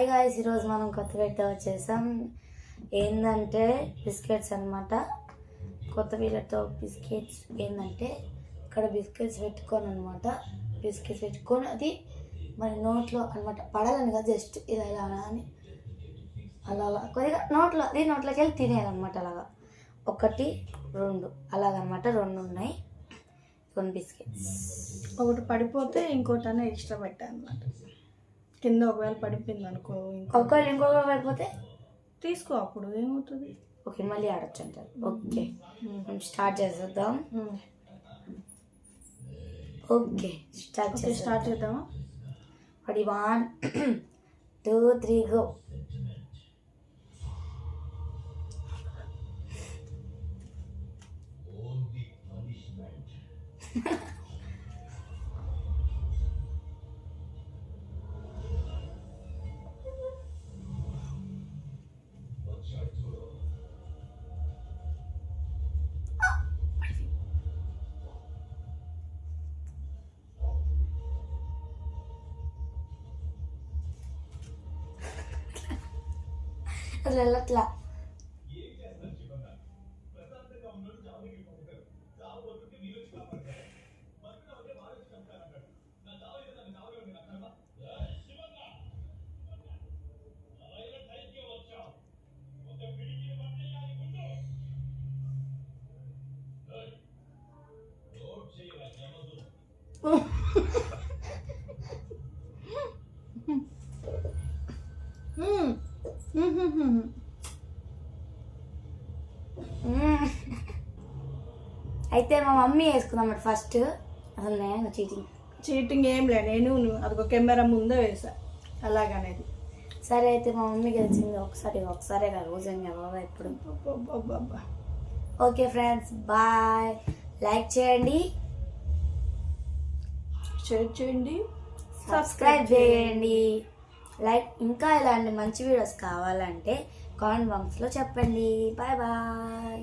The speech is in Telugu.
హాయ్ గాయస్ ఈరోజు మనం కొత్త వీడియో వచ్చేసాం. ఏంటంటే బిస్కెట్స్ అనమాట కొత్త వీడియోతో బిస్కెట్స్ ఏంటంటే ఇక్కడ బిస్కెట్స్ పెట్టుకొని అనమాట బిస్కెట్స్ పెట్టుకొని అది మరి నోట్లో అనమాట పడాలని కదా జస్ట్ ఇలా ఇలా అలా అని అలా అలా కొద్దిగా నోట్లో అది నోట్లోకి వెళ్ళి తినేయాలన్నమాట అలాగా. ఒకటి రెండు అలాగనమాట రెండు ఉన్నాయి. కొన్ని బిస్కెట్స్. ఒకటి పడిపోతే ఇంకోటి అన్న ఎక్స్ట్రా పెట్టాను అనమాట కింద ఒకవేళ పడిపోయింది అనుకో ఇంకో. ఒకవేళ ఇంకొక పడిపోతే? తీసుకో అప్పుడు ఏమవుతుంది? ఓకే మళ్ళీ ఆడొచ్చు అంటారు. ఓకే. మనం స్టార్ట్ చేసేద్దాం. ఓకే స్టార్ట్ చేద్దాం స్టార్ట్ చేద్దామా? పడి వన్ టూ త్రీ గో వెళ్ళట్లా relatelah Oh. అయితే మా మమ్మీ వేసుకుందాం ఫస్ట్ అసలు నేను చీటింగ్ చీటింగ్ ఏం లే నేను నువ్వు అదొక కెమెరా ముందే వేసా. అలాగనేది. సరే అయితే మా మమ్మీ గెలిచింది ఒకసారి ఒకసారి కదా రోజు బాబా ఇప్పుడు అబ్బబ్బబ్బబ్బా. ఓకే ఫ్రెండ్స్ బాయ్ లైక్ చేయండి. షేర్ చేయండి. సబ్స్క్రైబ్ చేయండి. లైక్ ఇంకా ఇలాంటి మంచి వీడియోస్ కావాలంటే కామెంట్ బాక్స్లో చెప్పండి. Bye bye.